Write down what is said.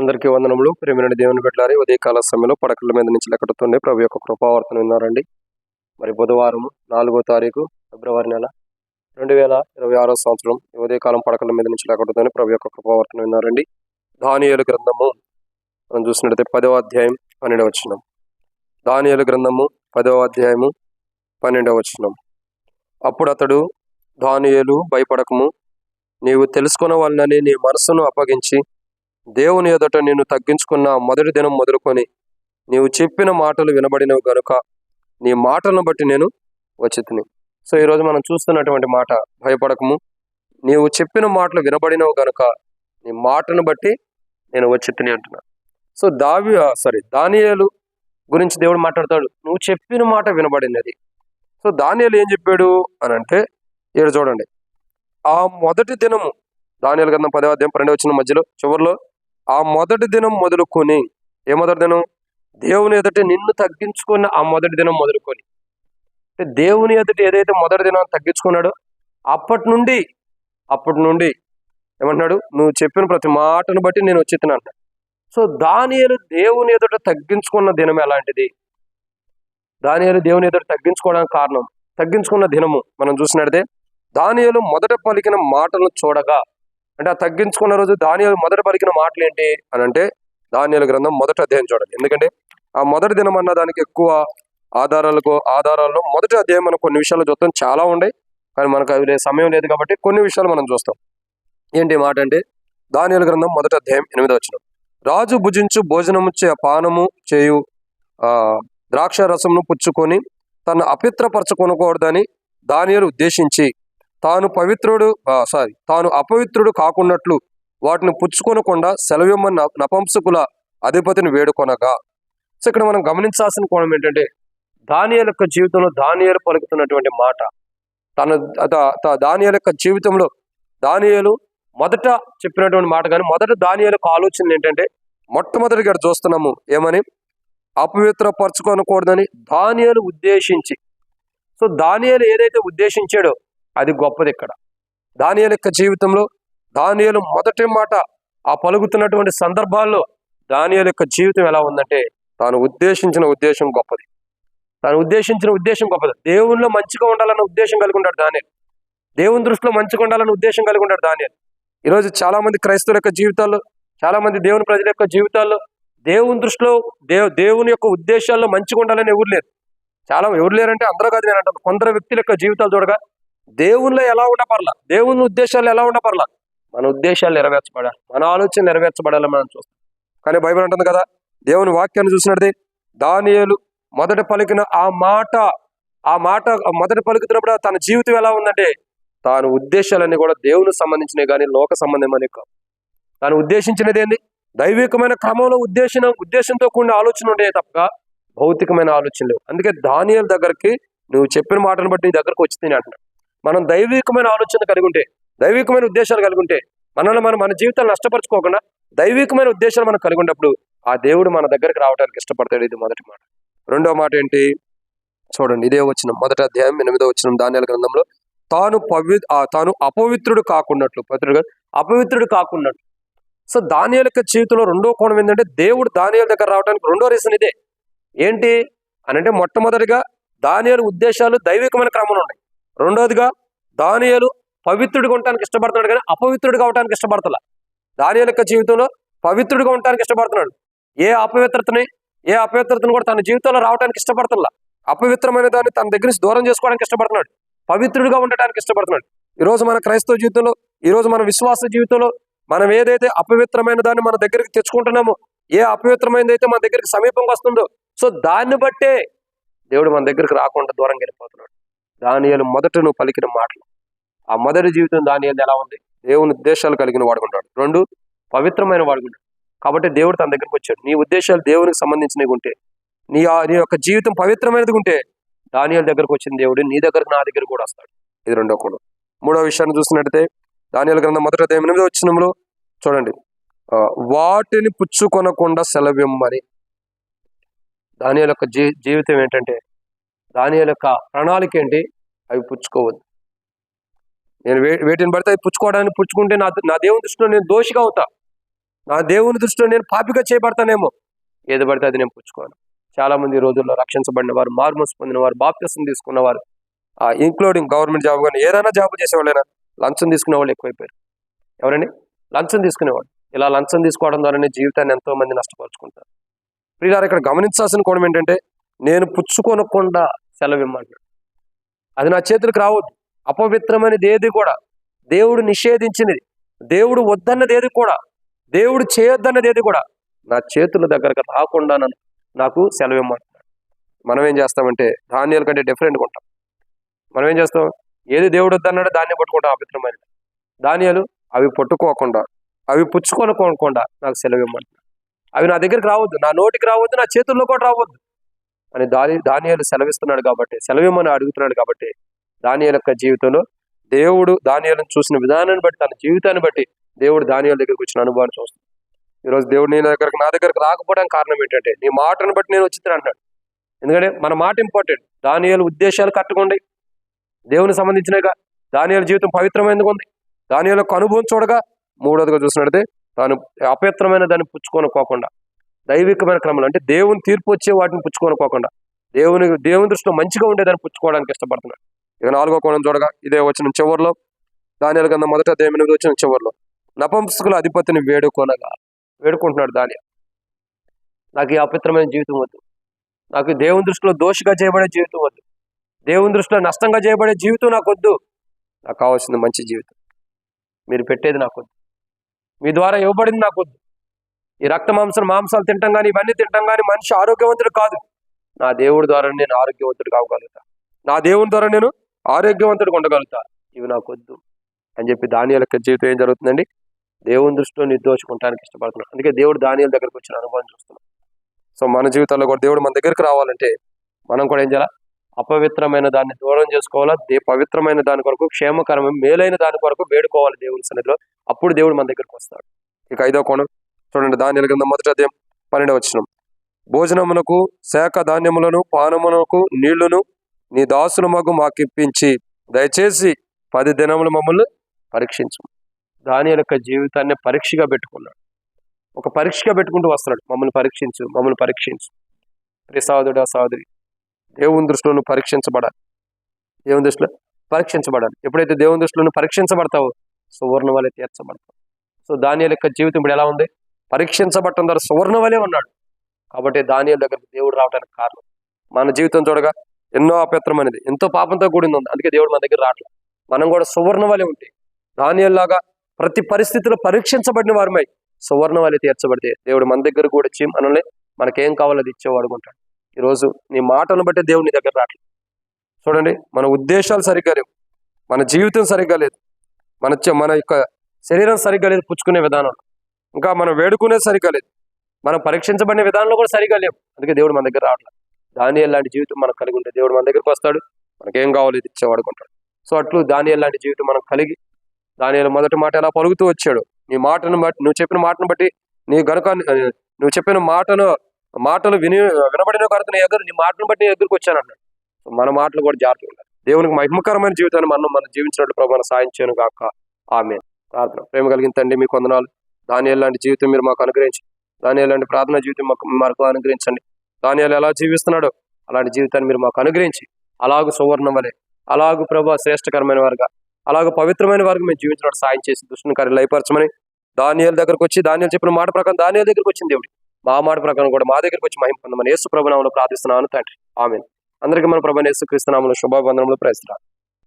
అందరికీ వందనములు. ప్రేమిన దేవుని పెట్టారు ఉదయకాల సమయంలో పడకల మీద నుంచి లెక్కడుతుండే ప్రభు యొక్క కృపావర్తన విన్నారండి. మరి బుధవారం నాలుగో తారీఖు ఫిబ్రవరి నెల రెండు వేల ఇరవై ఆరో సంవత్సరం ఉదయకాలం పడకల మీద నుంచి లెక్కడుతుండే ప్రభు యొక్క కృపావర్తన విన్నారండి. దానియలు గ్రంథము మనం చూసినట్టయితే పదవ అధ్యాయం పన్నెండవ వచనం. దానియలు గ్రంథము పదవ అధ్యాయము పన్నెండవ వచనం. అప్పుడు అతడు దానియలు భయపడకము నీవు తెలుసుకున్న వాళ్ళని నీ మనసును అప్పగించి దేవుని ఎదుట నేను తగ్గించుకున్న మొదటి దినం మొదలుకొని నీవు చెప్పిన మాటలు వినబడినవి గనుక నీ మాటలను బట్టి నేను వచ్చితిని. సో ఈరోజు మనం చూస్తున్నటువంటి మాట భయపడకము. నీవు చెప్పిన మాటలు వినబడినవు గనుక నీ మాటను బట్టి నేను వచ్చితిని అంటున్నా. సో దావి సారీ దానియాలు గురించి దేవుడు మాట్లాడతాడు. నువ్వు చెప్పిన మాట వినబడినది. సో దానియాలు ఏం చెప్పాడు అని అంటే ఇక్కడ చూడండి. ఆ మొదటి దినము దానియాల గంధం పదవ అధ్యాయం పన్నెండు వచ్చిన మధ్యలో చివరిలో ఆ మొదటి దినం మొదలుకొని ఏ మొదటి దినం? దేవుని ఎదుట నిన్ను తగ్గించుకున్న ఆ మొదటి దినం మొదలుకొని. అంటే దేవుని ఎదుట ఏదైతే మొదటి దినం తగ్గించుకున్నాడో అప్పటి నుండి అప్పటి నుండి ఏమంటున్నాడు? నువ్వు చెప్పిన ప్రతి మాటను బట్టి నేను వచ్చేతున్నా అంట. సో దానియలు దేవుని ఎదుట తగ్గించుకున్న దినం ఎలాంటిది దానియలు దేవుని ఎదుట తగ్గించుకోవడానికి కారణం తగ్గించుకున్న దినము మనం చూసినట్టే దానియలు మొదట పలికిన మాటలను చూడగా అంటే ఆ తగ్గించుకున్న రోజు ధాన్యాలు మొదట పలికిన మాటలు ఏంటి అని అంటే ధాన్యాల గ్రంథం మొదట అధ్యాయం చూడండి. ఎందుకంటే ఆ మొదటి దినం అన్న దానికి ఎక్కువ ఆధారాలకు ఆధారాల్లో మొదటి అధ్యాయం మనం కొన్ని విషయాలు చూస్తాం. చాలా ఉన్నాయి కానీ మనకు అవి సమయం లేదు కాబట్టి కొన్ని విషయాలు మనం చూస్తాం. ఏంటి మాట అంటే ధాన్యాల గ్రంథం మొదటి అధ్యాయం ఎనిమిది వచ్చిన రాజు భుజించు భోజనము చే పానము చేయు ద్రాక్ష రసమును పుచ్చుకొని తను అపిత్రపరచుకొనకూడదని దానియలు ఉద్దేశించి తాను పవిత్రుడు సారీ తాను అపవిత్రుడు కాకున్నట్లు వాటిని పుచ్చుకొనకుండా సెలవిమ్మని నపంసకుల అధిపతిని వేడుకొనగా. సో ఇక్కడ మనం గమనించాల్సిన కోణం ఏంటంటే దానియల యొక్క జీవితంలో దానియలు పలుకుతున్నటువంటి మాట. తన త- దానియల యొక్క జీవితంలో దానియలు మొదట చెప్పినటువంటి మాట కానీ మొదట దానియలకు ఆలోచన ఏంటంటే మొట్టమొదటిగా ఇక్కడ చూస్తున్నాము ఏమని? అపవిత్రపరచుకోనకూడదని దానియలు ఉద్దేశించి. సో దానియలు ఏదైతే ఉద్దేశించాడో అది గొప్పది ఇక్కడ. దానియలు యొక్క జీవితంలో దానియలు మొదటి మాట ఆ పలుకుతున్నటువంటి సందర్భాల్లో దానియలు యొక్క జీవితం ఎలా ఉందంటే తాను ఉద్దేశించిన ఉద్దేశం గొప్పది. తాను ఉద్దేశించిన ఉద్దేశం గొప్పది. దేవునిలో మంచిగా ఉండాలన్న ఉద్దేశం కలిగి ఉంటాడు దానియలు. దేవుని దృష్టిలో మంచిగా ఉండాలన్న ఉద్దేశం కలిగి ఉంటాడు దానియలు. ఈరోజు చాలా మంది క్రైస్తవుల యొక్క జీవితాల్లో చాలా మంది దేవుని ప్రజల యొక్క జీవితాల్లో దేవుని దృష్టిలో దేవు దేవుని యొక్క ఉద్దేశాల్లో మంచిగా ఉండాలని ఎవరు లేరు. చాలా ఎవరు లేరంటే అందరూ కాదు నేను అంటాను కొందరు వ్యక్తుల యొక్క జీవితాలు చూడగా దేవుళ్ళు ఎలా ఉండపర్లా? దేవుని ఉద్దేశాలు ఎలా ఉండపర్లా? మన ఉద్దేశాలు నెరవేర్చబడాలి. మన ఆలోచన నెరవేర్చబడాలని మనం చూస్తాం. కానీ బైబిల్ అంటుంది కదా దేవుని వాక్యాన్ని చూసినట్టు దానియలు మొదట పలికిన ఆ మాట ఆ మాట మొదట పలుకుతున్నప్పుడు తన జీవితం ఎలా ఉందంటే తాను ఉద్దేశాలన్నీ కూడా దేవునికి సంబంధించినవి కానీ లోక సంబంధమని కాదు తాను ఉద్దేశించినది ఏంది? దైవికమైన క్రమంలో ఉద్దేశం ఉద్దేశంతో కూడిన ఆలోచన ఉండే తప్ప భౌతికమైన ఆలోచనలు అందుకే దానియల దగ్గరికి నువ్వు చెప్పిన మాటను బట్టి నీ దగ్గరకు వచ్చింది అంటున్నాడు. మనం దైవికమైన ఆలోచన కలిగి ఉంటే దైవికమైన ఉద్దేశాలు కలిగి ఉంటే మనల్ని మనం మన జీవితాలు నష్టపరచుకోకుండా దైవికమైన ఉద్దేశాలు మనం కలిగి ఉన్నప్పుడు ఆ దేవుడు మన దగ్గరికి రావడానికి ఇష్టపడతాడు. ఇది మొదటి మాట. రెండో మాట ఏంటి? చూడండి ఇదే వచ్చిన మొదటి అధ్యాయం ఎనిమిదో వచ్చిన ధాన్యాల గ్రంథంలో తాను పవి తాను అపవిత్రుడు కాకున్నట్లు. పవిత్రుడు అపవిత్రుడు కాకున్నట్లు. సో దానియాల జీవితంలో రెండో కోణం ఏంటంటే దేవుడు దానియాల దగ్గర రావడానికి రెండో రీజన్ ఇదే. ఏంటి? అని అంటే మొట్టమొదటిగా దానియాల ఉద్దేశాలు దైవికమైన క్రమంలో ఉన్నాయి. రెండోదిగా దానియాలు పవిత్రుడిగా ఉండటానికి ఇష్టపడుతున్నాడు కానీ అపవిత్రుడిగా అవటానికి ఇష్టపడతలా. దాని యొక్క జీవితంలో పవిత్రుడిగా ఉండటానికి ఇష్టపడుతున్నాడు. ఏ అపవిత్రతని ఏ అపవిత్రతను కూడా తన జీవితంలో రావడానికి ఇష్టపడుతున్నా అపవిత్రమైన దాన్ని తన దగ్గర నుంచి దూరం చేసుకోవడానికి ఇష్టపడుతున్నాడు. పవిత్రుడిగా ఉండటానికి ఇష్టపడుతున్నాడు. ఈరోజు మన క్రైస్తవ జీవితంలో ఈరోజు మన విశ్వాస జీవితంలో మనం ఏదైతే అపవిత్రమైన దాన్ని మన దగ్గరికి తెచ్చుకుంటున్నామో ఏ అపవిత్రమైనది అయితే మన దగ్గరికి సమీపంగా వస్తుందో సో దాన్ని బట్టే దేవుడు మన దగ్గరికి రాకుండా దూరం వెళ్ళిపోతున్నాడు. దానియలు మొదట నువ్వు పలికిన మాటలు. ఆ మొదటి జీవితం దానియలు ఎలా ఉంది? దేవుని ఉద్దేశాలు కలిగిన వాడుకుంటాడు రెండు పవిత్రమైన వాడుకుంటాడు కాబట్టి దేవుడు తన దగ్గరికి వచ్చాడు. నీ ఉద్దేశాలు దేవునికి సంబంధించినవి ఉంటే నీ ఆ- నీ యొక్క జీవితం పవిత్రమైనది ఉంటే దానియాల దగ్గరకు వచ్చిన దేవుడు నీ దగ్గరకు నా దగ్గర కూడా వస్తాడు. ఇది రెండో కూడా మూడో విషయాన్ని చూసినట్టయితే దానియాల గ్రంథం మొదట ఎనిమిది వచ్చినంలో చూడండి. వాటిని పుచ్చుకొనకుండా సెలవిమ్మని. దాని యొక్క జీ జీవితం ఏంటంటే దానియాల యొక్క ప్రణాళిక ఏంటి? అవి పుచ్చుకోవద్దు. నేను వే వేటిని పడితే అవి పుచ్చుకోవడానికి పుచ్చుకుంటే నా నా దేవుని దృష్టిలో నేను దోషిగా అవుతా. నా దేవుని దృష్టిలో నేను పాపిగా చేయబడతానేమో. ఏది పడితే అది నేను పుచ్చుకోను. చాలా మంది ఈ రోజుల్లో రక్షించబడిన వారు మార్మోస్ పొందిన వారు బాప్తిసం తీసుకున్న వారు ఇంక్లూడింగ్ గవర్నమెంట్ జాబ్ కానీ ఏదైనా జాబ్ చేసేవాళ్ళైనా లంచం తీసుకునే వాళ్ళు ఎక్కువైపోయారు. ఎవరండి? లంచం తీసుకునేవాడు ఇలా లంచం తీసుకోవడం ద్వారానే జీవితాన్ని ఎంతో మంది నష్టపరుచుకుంటారు. ప్రియులారు ఇక్కడ గమనించాల్సిన కోణం ఏంటంటే నేను పుచ్చుకొనకుండా సెలవు అది నా చేతులకు రావద్దు. అపవిత్రమైనది ఏది కూడా దేవుడు నిషేధించినది. దేవుడు వద్దన్నది ఏది కూడా దేవుడు చేయొద్దన్నది ఏది కూడా నా చేతుల దగ్గరకు రాకుండా నాకు సెలవు మనం ఏం చేస్తామంటే ధాన్యాల కంటే డిఫరెంట్గా ఉంటాం. మనం ఏం చేస్తాం? ఏది దేవుడు వద్దన్నాడో దాన్ని పట్టుకుంటాం అపవిత్రమైనది. ధాన్యాలు అవి పట్టుకోకుండా అవి పుచ్చుకొనుకోకుండా నాకు సెలవు ఇమ్మంటున్నాడు అవి నా దగ్గరికి రావద్దు. నా నోటికి రావద్దు నా చేతుల్లో కూడా రావద్దు. అని దాని దానియాలు సెలవిస్తున్నాడు కాబట్టి సెలవిమని అడుగుతున్నాడు కాబట్టి దానియాల యొక్క జీవితంలో దేవుడు దానియాలను చూసిన విధానాన్ని బట్టి తన జీవితాన్ని బట్టి దేవుడు దానియాల దగ్గరికి వచ్చిన అనుభవాన్ని చూస్తాడు ఈరోజు దేవుడు నీ దగ్గరకు నా దగ్గరకు రాకపోవడానికి కారణం ఏంటంటే నీ మాటను బట్టి నేను వచ్చింది అంటాడు ఎందుకంటే మన మాట ఇంపార్టెంట్. దానియాల ఉద్దేశాలు కట్టుకోండి దేవుని సంబంధించినగా దానియాల జీవితం పవిత్రమైనది ఉంది. దానియాల యొక్క అనుభవం చూడగా మూడోదిగా చూసినట్టే తాను అపవిత్రమైన దాన్ని పుచ్చుకొని పోకుండా దైవికమైన క్రమంలో అంటే దేవుని తీర్పు వచ్చే వాటిని పుచ్చుకొనుకోకుండా దేవుని దేవుని దృష్టిలో మంచిగా ఉండేదాన్ని పుచ్చుకోవడానికి ఇష్టపడుతున్నాడు. ఇక నాలుగో కోణం చూడగా ఇదే వచ్చిన చివరిలో దానియాల కింద మొదట దేవుని వచ్చిన చివరిలో. నపంసకుల అధిపతిని వేడుకోనగా వేడుకుంటున్నాడు దాని నాకు ఈ అపవిత్రమైన జీవితం వద్దు. నాకు దేవుని దృష్టిలో దోషిగా చేయబడే జీవితం వద్దు. దేవుని దృష్టిలో నష్టంగా చేయబడే జీవితం నాకు వద్దు. నాకు కావాల్సింది మంచి జీవితం. మీరు పెట్టేది నాకు వద్దు. మీ ద్వారా ఇవ్వబడింది నాకు వద్దు. ఈ రక్త మాంసం మాంసాలు తింటాం కానీ ఇవన్నీ తింటాం కానీ మనిషి ఆరోగ్యవంతుడు కాదు. నా దేవుడి ద్వారా నేను ఆరోగ్యవంతుడు కావగలుగుతా నా దేవుని ద్వారా నేను ఆరోగ్యవంతుడు ఉండగలుగుతా. ఇవి నాకు వద్దు అని చెప్పి దానియాల యొక్క జీవితం ఏం జరుగుతుందండి? దేవుని దృష్టిలో నిర్దోషుకుంటానికి ఇష్టపడుతున్నాను. అందుకే దేవుడు దానియాల దగ్గరకు వచ్చిన అనుభవం చూస్తున్నాం. సో మన జీవితంలో కూడా దేవుడు మన దగ్గరికి రావాలంటే మనం కూడా ఏం చేయాలి? అపవిత్రమైన దాన్ని దూరం చేసుకోవాలా? దే పవిత్రమైన దాని కొరకు క్షేమకరమైన మేలైన దాని కొరకు వేడుకోవాలి దేవుని సన్నిధిలో. అప్పుడు దేవుడు మన దగ్గరికి వస్తాడు. ఇక ఐదో కోణం. చూడండి ధాన్యాల కింద మొదటి అధ్యాయం పన్నెండు వచ్చిన భోజనమునకు శాఖ ధాన్యములను పానమునకు నీళ్ళును నీ దాసుల మగు మాకిప్పించి దయచేసి పది దినములు మమ్మల్ని పరీక్షించు. దానియాల యొక్క జీవితాన్ని పరీక్షగా పెట్టుకున్నాడు. ఒక పరీక్షగా పెట్టుకుంటూ వస్తున్నాడు. మమ్మల్ని పరీక్షించు మమ్మల్ని పరీక్షించు. ప్రియ సహోదరుడు దేవుని దృష్టిలో పరీక్షించబడాలి. దేవుని దృష్టిలో పరీక్షించబడాలి. ఎప్పుడైతే దేవుని దృష్టిలో పరీక్షించబడతావో సువర్ణ వలె తీర్చబడతావు. సో దానియాల యొక్క జీవితం ఇప్పుడు ఎలా ఉంది? పరీక్షించబడటం ద్వారా సువర్ణ వలె ఉన్నాడు. కాబట్టి దానియాల దగ్గరికి దేవుడు రావడానికి కారణం. మన జీవితం చూడగా ఎన్నో అపవిత్రమైనది. ఎంతో పాపంతో కూడింది ఉంది. అందుకే దేవుడు మన దగ్గర రావట్లేదు. మనం కూడా సువర్ణ వలె ఉంటే దానియల్లాగా ప్రతి పరిస్థితిలో పరీక్షించబడిన వారమై సువర్ణ వలె తీర్చబడితే దేవుడు మన దగ్గర కూడా వచ్చి మనల్ని మనకేం కావాలో అది ఇచ్చేవాడు ఉంటాడు ఈరోజు నీ మాటను బట్టి దేవుడు నీ దగ్గర రావట్లేదు. చూడండి మన ఉద్దేశాలు సరిగ్గా లేవు. మన జీవితం సరిగ్గా లేదు. మన మన యొక్క శరీరం సరిగ్గా లేదు పుచ్చుకునే విధానం. ఇంకా మనం వేడుకునేది సరిగా లేదు. మనం పరీక్షించబడిన విధానంలో కూడా సరిగా లేవు. అందుకే దేవుడు మన దగ్గర రావట్లేదు. దానియల్ లాంటి జీవితం మనకు కలిగి ఉంటే దేవుడు మన దగ్గరికి వస్తాడు. మనకేం కావాలో ఇది ఇచ్చేవాడుకుంటాడు సో అట్లు దానియల్ లాంటి జీవితం మనం కలిగి దానియల్ మొదటి మాట ఎలా పలుకుతూ వచ్చాడు? నీ మాటను బట్టి నువ్వు చెప్పిన మాటను బట్టి నీ గనుక నువ్వు చెప్పిన మాటను మాటలు విని వినబడిన కనుక నీ ఎదురు నీ మాటను బట్టి నీ ఎదురుకు వచ్చాను అన్నాడు. మన మాటలు కూడా జాగ్రత్తగా ఉండాలి. దేవునికి మహిమకరమైన జీవితాన్ని మనం మనం జీవించినట్లు ప్రభావం సాయం చేయను కాక ఆమె ప్రార్థన. ప్రేమ కలిగిన తండ్రి మీకు వందనాలు. దాని లాంటి జీవితం మీరు మాకు అనుగ్రహించండి దాని లాంటి ప్రార్థన జీవితం మాకు మాకు అనుగ్రహించండి. దాని ఎలా జీవిస్తున్నాడో అలాంటి జీవితాన్ని మీరు మాకు అనుగ్రహించి అలాగూ సువర్ణ వలె అలాగూ ప్రభా శ్రేష్టకరమైన వారుగా అలాగ పవిత్రమైన వారికి మేము జీవించడానికి సాయం చేసి దుష్టుని కార్యం లయపరచమని దానియాల దగ్గరకు వచ్చి దానియాలు చెప్పిన మాట ప్రకారం దానియాల దగ్గరకు వచ్చింది దేవుడి. మా మాట ప్రకారం కూడా మా దగ్గరకు వచ్చి మహిమ పొందమని యేసు ప్రభునామంలో ప్రార్థిస్తున్నాను తండ్రి. ఆమె అందరికీ మన ప్రభు యేసు క్రీస్తునామంలో శుభాబంధనములు ప్రయత్నాలు